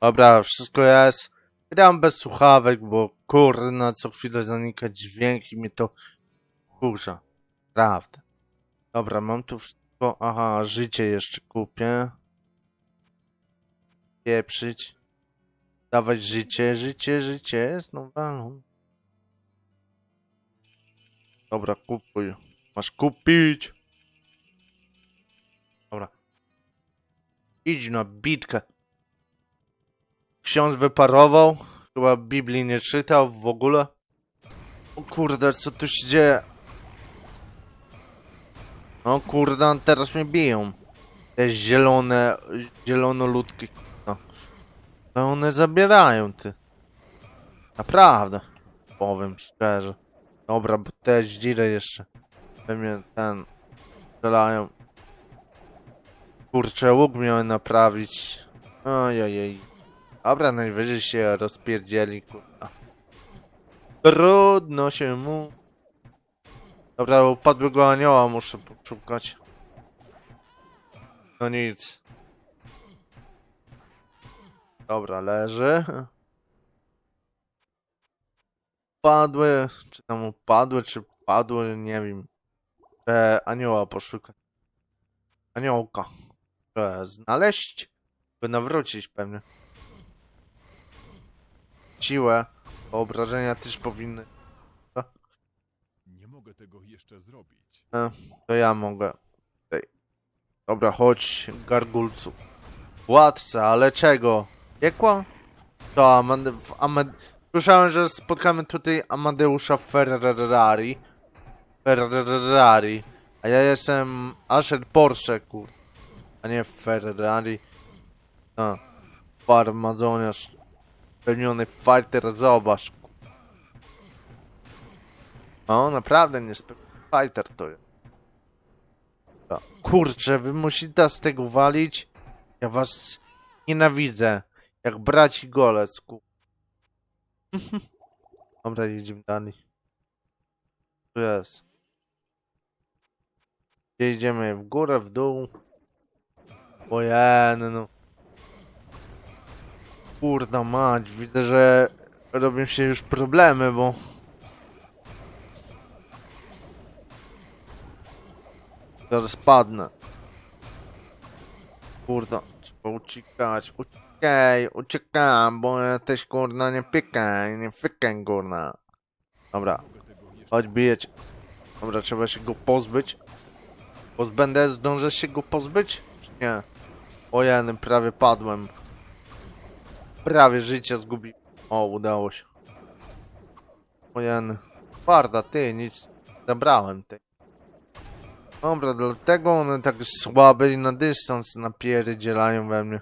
Dobra, wszystko jest. Gram bez słuchawek, bo kurna, co chwilę zanika dźwięk i to kurza. Prawda. Dobra, mam tu wszystko. Aha, życie jeszcze kupię. Pieprzyć. Dawać życie, życie, życie. Znowu walą. Dobra, kupuj. Masz kupić. Dobra. Idź na bitkę. Ksiądz wyparował. Chyba Biblii nie czytał w ogóle. O kurde, co tu się dzieje? No kurde, teraz mnie biją. Te zielone, zielonoludki. No. To one zabierają, ty. Naprawdę. Powiem szczerze. Dobra, bo te zdziry jeszcze. We mnie ten... Strzelają. Kurczę, łuk miałem naprawić. Ojej. Dobra, najwyżej się rozpierdzieli, kurwa. Trudno się mu. Dobra, upadłego anioła muszę poszukać. No nic. Dobra, leży. Padły, czy tam upadły, czy padły, nie wiem. E, anioła poszukać. Aniołka. E, znaleźć? By nawrócić pewnie. Siłę. Obrażenia też powinny. Nie mogę tego jeszcze zrobić. E, to ja mogę. Ej. Dobra, chodź, gargulcu. Władca, ale czego? Piekła? To Amade... w Amad... Słyszałem, że spotkamy tutaj Amadeusza Ferrari. Ferrari. A ja jestem Asher Porsche, kur... A nie Ferrari. A. Farmazoniarz. Pełniony fighter, zobacz. kur- O, naprawdę nie fighter to jest. Kurczę, wy musicie z tego walić. Ja was nienawidzę. Jak braci golec, ku... Dobra, jedziemy dalej. Tu jest. Gdzie idziemy? W górę, w dół? Ojej, no. Kurda mać, widzę, że robią się już problemy, bo... Zaraz padnę. Kurda, trzeba uciekać. Uciekaj, uciekam, bo ja też kurna nie pikaj, nie fikaj kurna. Dobra, chodź bijeć. Dobra, trzeba się go pozbyć. Pozbędę, zdążę się go pozbyć? Czy nie? Ojeny, prawie padłem. Prawie życie zgubi. O, udało się. Ojeny. Twarda, ty, nic zabrałem, ty. Dobra, dlatego one tak słabe i na dystans napierdzielają we mnie.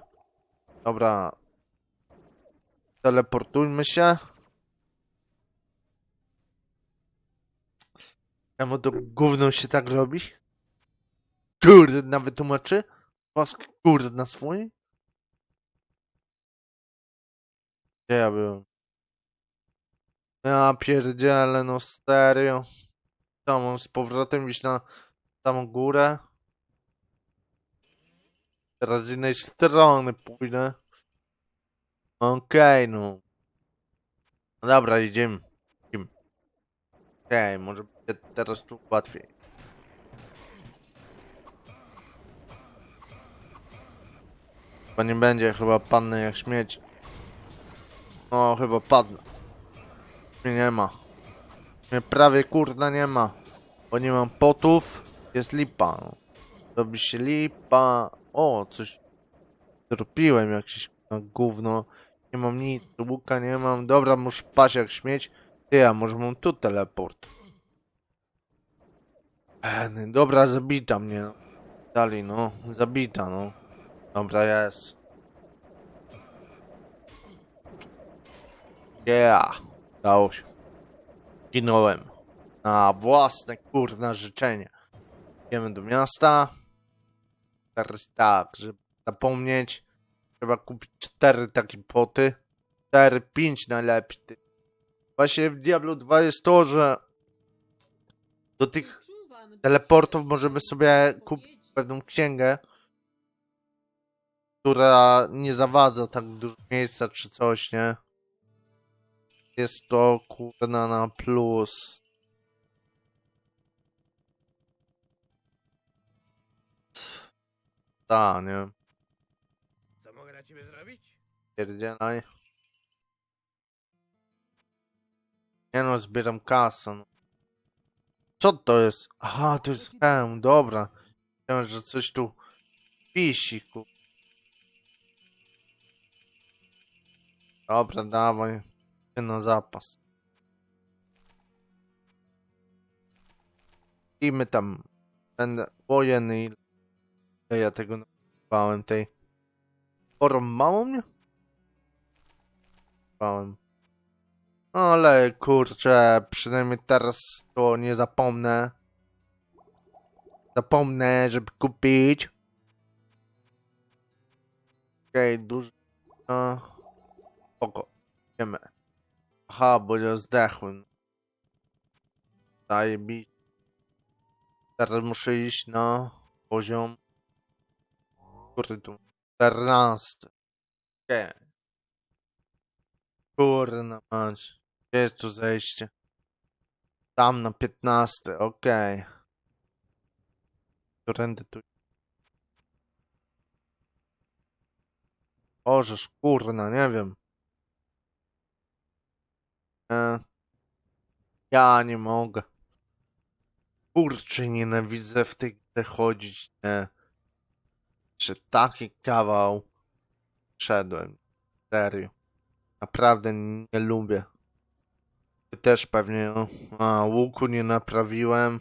Dobra. Teleportujmy się. Czemu to gówno się tak robi? Kurde, nawet tłumaczy? Was kurde na swojej? Gdzie ja byłem? Ja pierdzielę, no serio. Mam z powrotem iść na samą górę? Teraz z innej strony pójdę. Okej, no. No dobra, idziemy. Idziemy. Okej, może będzie teraz tu łatwiej. Chyba nie będzie, chyba padnę jak śmieć. No, chyba padnę. Mnie nie ma. Mnie prawie kurna nie ma. Bo nie mam potów. Jest lipa. No. Robi się lipa. O, coś zrobiłem jakieś kurna, gówno. Nie mam nic, łuka nie mam. Dobra, muszę paść jak śmieć. Ty, a może mam tu teleport. Eny, dobra, zabita mnie. no. Dalej, no. Zabita, no. Dobra, jest. Yeah. Dało się. Ginąłem. Na własne kurna życzenie. Idziemy do miasta. Teraz tak, żeby zapomnieć. Trzeba kupić cztery takie poty. Cztery, pięć najlepiej. Właśnie w Diablo 2 jest to, że do tych teleportów możemy sobie kupić pewną księgę. która nie zawadza tak dużo miejsca czy coś, nie? Jest to kurna na plus. Ta, nie? Co mogę dla ciebie zrobić? Pierdzielaj. Nie no, zbieram kasę. no. Co to jest? Aha, to jest hełm, dobra. Myślałem, że coś tu wisi, ku... Dobra, dawaj. Na zapas. I my tam. Będę wojenny. Ile ja tego nazywałem tej. Porąbało mnie? Bałem. Ale kurczę, przynajmniej teraz to nie zapomnę. Zapomnę, żeby kupić. Okej, okay, dużo. Spoko. Idziemy. Aha, bo ja zdechłem. Zajebiście. Teraz muszę iść na poziom. Który tu? 14. Okej. Okay. Kurna mać. Gdzie jest tu zejście? Tam na 15, okej. Okay. Którędy tu? Ożeż, kurna, nie wiem. E, ja nie mogę. Kurczę, nienawidzę w tej grze chodzić, nie. Czy taki kawał szedłem. Serio. Naprawdę nie lubię. Ty też pewnie. A, łuku nie naprawiłem.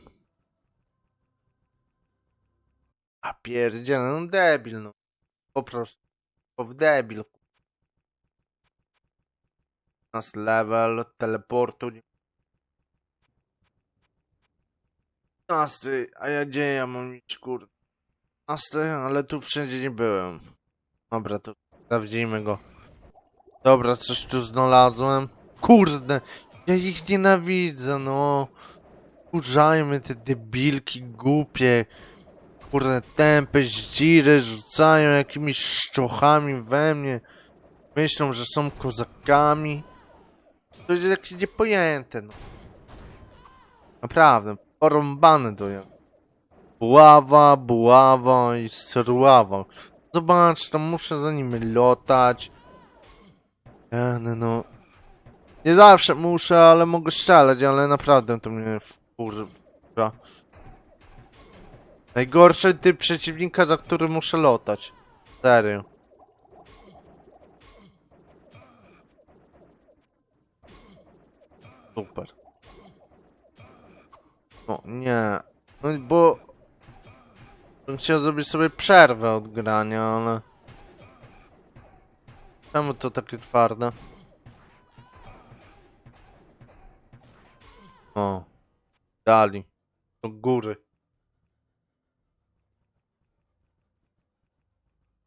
A pierdziele, no debil, no. Po prostu. Po debil. Level, teleportu. nie- Nasty, a ja gdzie ja mam iść, kurde? Nasty, ale tu wszędzie nie byłem. Dobra, to sprawdzimy go. Dobra, coś tu znalazłem. Kurde, ja ich nienawidzę, no. Kurzajmy te debilki głupie. Kurde, tępe zdziry rzucają jakimiś szczochami we mnie. Myślą, że są kozakami. To jest jakieś niepojęte, no. Naprawdę, porąbane to ja. Buława, buława i serława. Zobacz, tam muszę za nimi lotać. Ja, no, no. Nie zawsze muszę, ale mogę strzelać, ale naprawdę to mnie wkurwa. Najgorszy typ przeciwnika, za który muszę lotać. Serio. Super. O, nie. No bo... Bym chciał zrobić sobie przerwę od grania, ale... Czemu to takie twarde? O. Dali. Do góry.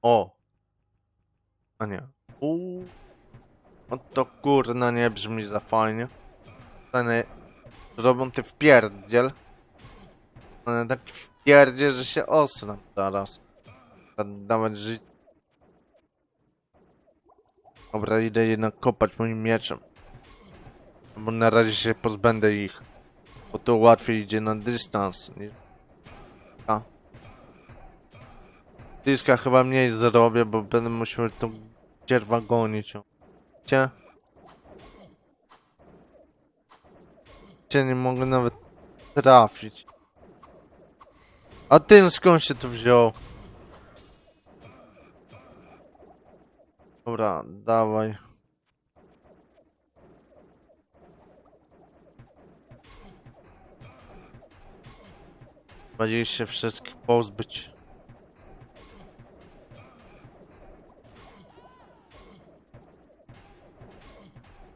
O. A nie. Uuu. No to kurna nie brzmi za fajnie. One robią ty wpierdziel. One taki wpierdziel, że się osram zaraz. Dawać życie. Dobra, idę jednak kopać moim mieczem. Bo na razie się pozbędę ich. Bo to łatwiej idzie na dystans. A. Dyska chyba mniej zrobię, bo będę musiał tą dzierwa gonić. Cię? Cię nie mogę nawet trafić. A ten skąd się tu wziął? Dobra, dawaj. Będzie się wszystkich pozbyć.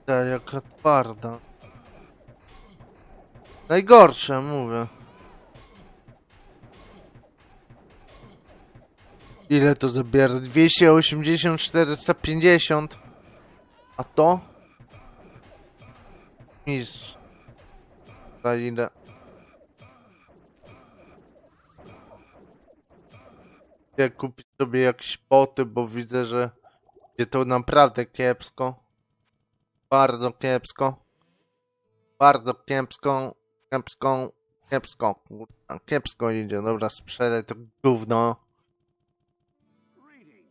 Ta jaka twarda. Najgorsze, mówię. Ile to zabiera? 280, 450. A to? Mistrz. Za ile? Idę kupić sobie jakieś poty, bo widzę, że gdzie to naprawdę kiepsko. Bardzo kiepsko. Bardzo kiepsko. Kiepsko. Kiepsko. Kurwa, kiepsko idzie. Dobra, sprzedaj to gówno.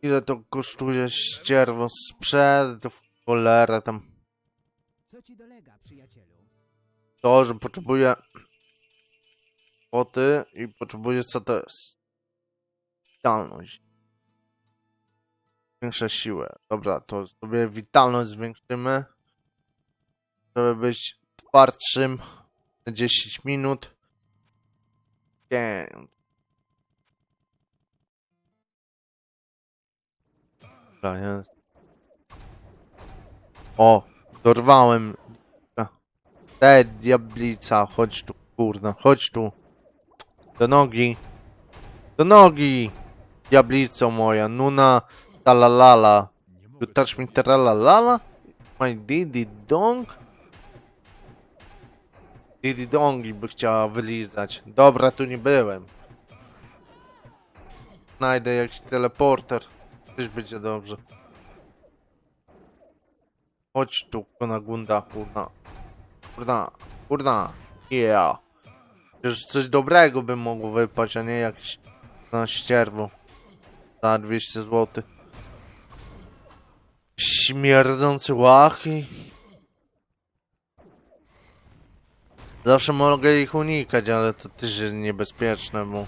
Ile to kosztuje ścierwo? Sprzedaj to w cholerę tam. Co ci dolega, przyjacielu? To, że potrzebuję poty i potrzebuję co to jest? Witalność. Większa siłę. Dobra, to sobie witalność zwiększymy. Żeby być twardszym 10 minut. Pięć. O, dorwałem. Te diablica, chodź tu, kurna, chodź tu. Do nogi. Do nogi! Diablico moja, nuna talalala. You touch me tralalala? My didi dong? Didi dongi by chciała wylizać. Dobra, tu nie byłem. Znajdę jakiś teleporter. Też będzie dobrze. Chodź tu, Konagunda, kurna. Kurna, kurna. Yeah. Przecież coś dobrego by mogło wypaść, a nie jakiś na ścierwo. Za 200 zł. Śmierdzące łachy. Zawsze mogę ich unikać, ale to też jest niebezpieczne, bo...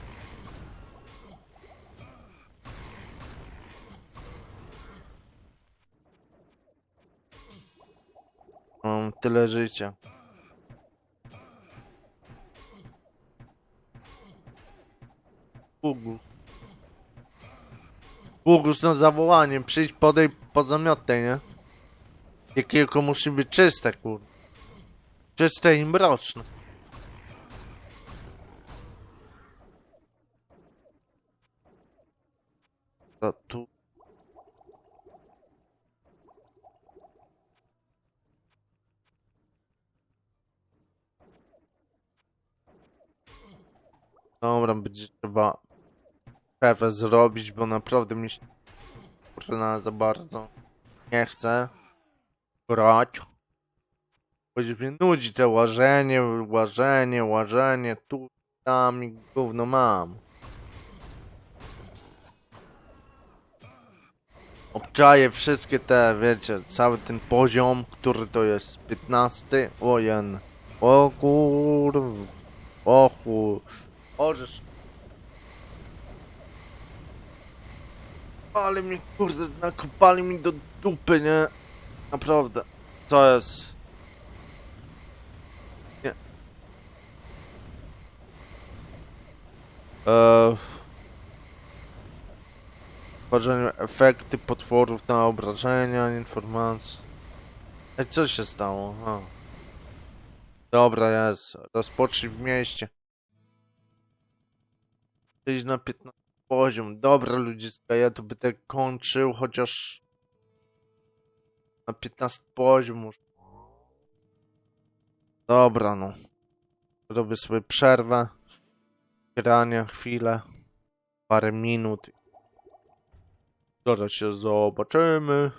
Mam tyle życia. Bugus. Bugus na zawołanie, przyjdź, podej po zamiotę, nie? Jakiego musi być czyste, kur... Czyste i mroczne. To tu... Dobra, będzie trzeba kawę zrobić, bo naprawdę mi się kurna za bardzo nie chcę grać. Choć mnie nudzi to łażenie, łażenie, łażenie, tu, tam i gówno mam. Obczaję wszystkie te, wiecie, cały ten poziom, który to jest 15. Ojen. O kur... O kur... Orzesz. Ale mi kurde, nakopali mi do dupy, nie? Naprawdę. Co jest? Eee... Wchodzenie efekty potworów na obrażenia, informacje. Ej, co się stało? A. Dobra, jest. Rozpocznij w mieście. Iść na 15 poziom. Dobra, ludziska, ja to by tak kończył, chociaż na 15 poziom już. Dobra, no. Robię sobie przerwę. Grania chwilę. Parę minut. Zaraz się zobaczymy.